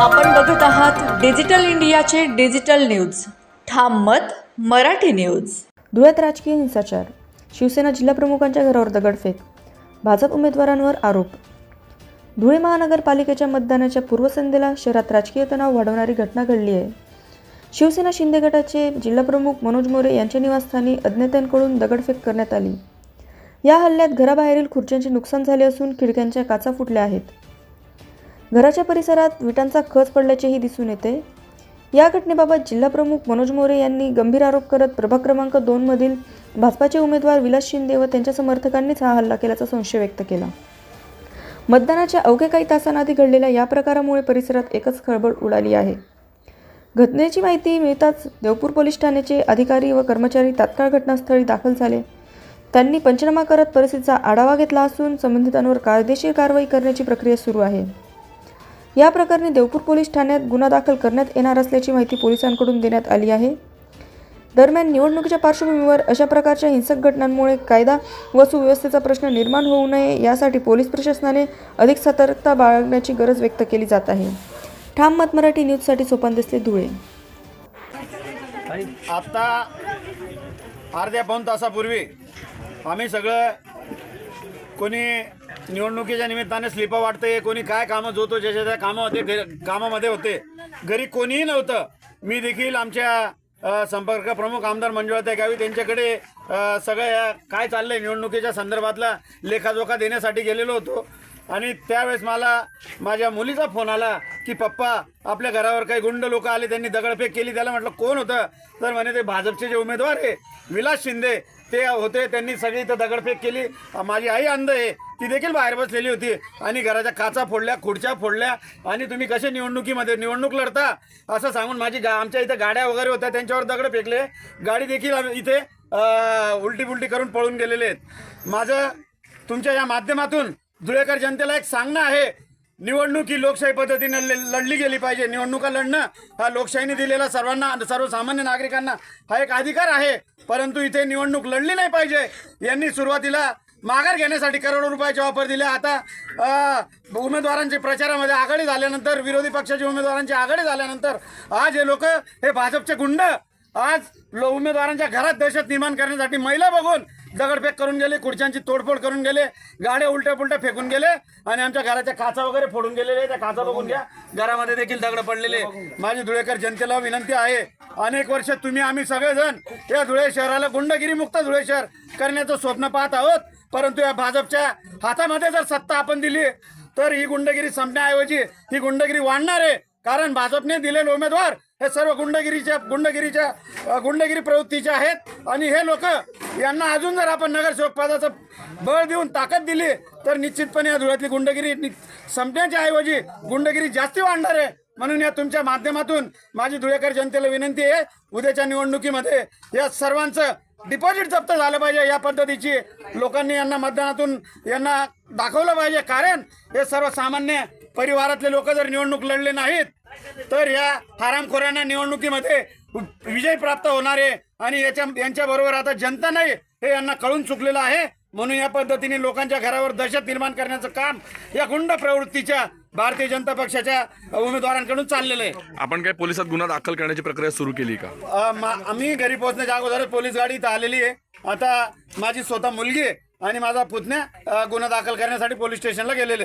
आपण बघत आहात डिजिटल इंडियाचे डिजिटल न्यूज. ठाम मत मराठी न्यूज. धुळ्यात राजकीय हिंसाचार. शिवसेना जिल्हाप्रमुखांच्या घरावर दगडफेक. भाजप उमेदवारांवर आरोप. धुळे महानगरपालिकेच्या मतदानाच्या पूर्वसंध्येला शहरात राजकीय तणाव वाढवणारी घटना घडली आहे. शिवसेना शिंदे गटाचे जिल्हाप्रमुख मनोज मोरे यांच्या निवासस्थानी अज्ञातांकडून दगडफेक करण्यात आली. या हल्ल्यात घराबाहेरील खुर्च्यांचे नुकसान झाले असून खिडक्यांच्या काचा फुटल्या आहेत. घराच्या परिसरात विटांचा खच पडल्याचेही दिसून येते. या घटनेबाबत जिल्हाप्रमुख मनोज मोरे यांनी गंभीर आरोप करत प्रभाग क्रमांक दोनमधील भाजपाचे उमेदवार विलास शिंदे व त्यांच्या समर्थकांनीच हा हल्ला केल्याचा संशय व्यक्त केला. मतदानाच्या अवघ्या काही तासांआधी घडलेल्या या प्रकारामुळे परिसरात एकच खळबळ उडाली आहे. घटनेची माहिती मिळताच देवपूर पोलीस ठाण्याचे अधिकारी व कर्मचारी तात्काळ घटनास्थळी दाखल झाले. त्यांनी पंचनामा करत परिस्थितीचा आढावा घेतला असून संबंधितांवर कायदेशीर कारवाई करण्याची प्रक्रिया सुरू आहे. या प्रकरणी देवपूर पोलीस ठाण्यात गुन्हा दाखल करण्यात येणार असल्याची माहिती पोलिसांकडून देण्यात आली आहे. दरम्यान निवडणुकीच्या पार्श्वभूमीवर अशा प्रकारच्या हिंसक घटनांमुळे कायदा व सुव्यवस्थेचा प्रश्न निर्माण होऊ नये यासाठी पोलीस प्रशासनाने अधिक सतर्कता बाळगण्याची गरज व्यक्त केली जात आहे. ठाम मत मराठी न्यूजसाठी सोपान दिसले धुळे. आत्ता अर्ध्या पाऊण तासापूर्वी आम्ही सगळं कोणी निवडणुकीच्या निमित्ताने स्लिपा वाटते कोणी काय कामं जोतो ज्याच्या त्या कामं घरी कामामध्ये होते. घरी कोणीही नव्हतं. मी देखील आमच्या संपर्क प्रमुख आमदार मंजुळाताई गावी त्यांच्याकडे सगळं या काय चाललंय निवडणुकीच्या संदर्भातला लेखाजोखा देण्यासाठी गेलेलो होतो. आणि त्यावेळेस मला माझ्या मुलीचा फोन आला की पप्पा आपल्या घरावर काही गुंड लोक आले त्यांनी दगडफेक केली त्याला म्हटलं कोण होतं? तर म्हणे ते भाजपचे जे उमेदवार आहे विलास शिंदे. ते होते त्यांनी सगळी इथं दगडफेक केली. माझी आई अंध आहे. ती देखील बाहेर बसलेली होती. आणि घराच्या काचा फोडल्या खुर्च्या फोडल्या. आणि तुम्ही कसे निवडणुकीमध्ये निवडणूक लढता असं सांगून माझी गा आमच्या इथं गाड्या वगैरे होत्या त्यांच्यावर दगड फेकले. गाडी देखील इथे उलटी पुलटी करून पळून गेलेले आहेत. माझं तुमच्या या माध्यमातून धुळेकर जनतेला एक सांगणं आहे. निवडणूक ही लोकशाही पद्धतीने ल- लढली गेली पाहिजे. निवडणुका लढणं हा लोकशाहीने दिलेला सर्वांना सर्वसामान्य नागरिकांना हा एक अधिकार आहे. परंतु इथे निवडणूक लढली नाही पाहिजे. यांनी सुरुवातीला माघार घेण्यासाठी करोडो रुपयाचे ऑफर दिले. आता अ, उमेदवारांची प्रचारामध्ये आघाडी झाल्यानंतर विरोधी पक्षाचे उमेदवारांची आघाडी झाल्यानंतर आज हे लोक हे भाजपचे गुंड आज लो उमेदवारांच्या घरात दहशत निर्माण करण्यासाठी महिला बघून दगडफेक करून गेले खुर्च्यांची तोडफोड करून गेले गाड्या उलट्या पुलट्या फेकून गेले आणि आमच्या घराच्या काचा वगैरे फोडून गेलेले त्या काचा बघून घ्या. घरामध्ये देखील दगड पडलेले माझी धुळेकर जनतेला विनंती आहे अनेक वर्ष तुम्ही आम्ही सगळेजण या धुळे शहराला गुंडगिरी मुक्त धुळे शहर करण्याचं स्वप्न पाहत आहोत. परंतु या भाजपच्या हातामध्ये जर सत्ता आपण दिली तर ही गुंडगिरी संपण्याऐवजी ही गुंडगिरी वाढणार आहे. कारण भाजपने दिलेले उमेदवार हे सर्व गुंडगिरीच्या गुंडगिरीच्या गुंडगिरी प्रवृत्तीचे आहेत. आणि हे लोक यांना अजून जर आपण नगरसेवक पदाचं बळ देऊन ताकद दिली तर निश्चितपणे या धुळ्यातली गुंडगिरी नि- संपण्याच्या ऐवजी गुंडगिरी जास्ती वाढणार आहे. म्हणून या तुमच्या माध्यमातून माझी धुळेकर जनतेला विनंती आहे उद्याच्या निवडणुकीमध्ये या सर्वांचं डिपॉझिट जप्त झालं पाहिजे या पद्धतीची लोकांनी यांना मतदानातून यांना दाखवलं पाहिजे. कारण हे सर्वसामान्य परिवारातले लोक जर निवडणूक लढले नाहीत तर या हरामखोरांना निवडणुकीमध्ये विजय प्राप्त होणार आहे आणि याच्या यांच्या बरोबर आता जनता नाही हे यांना कळून चुकलेलं आहे. म्हणून या पद्धतीने लोकांच्या घरावर दहशत निर्माण करण्याचं काम या गुंड प्रवृत्तीच्या भारतीय जनता पक्षाच्या उमेदवारांकडून चाललेलं आहे. आपण काय पोलिसात गुन्हा दाखल करण्याची प्रक्रिया सुरू केली का? आम्ही घरी पोहोचण्याच्या अगोदर पोलीस गाडी इथं आलेली आहे. आता माझी स्वतः मुलगी आणि माझा पुतण्या गुन्हा दाखल करण्यासाठी पोलीस स्टेशनला गेलेले.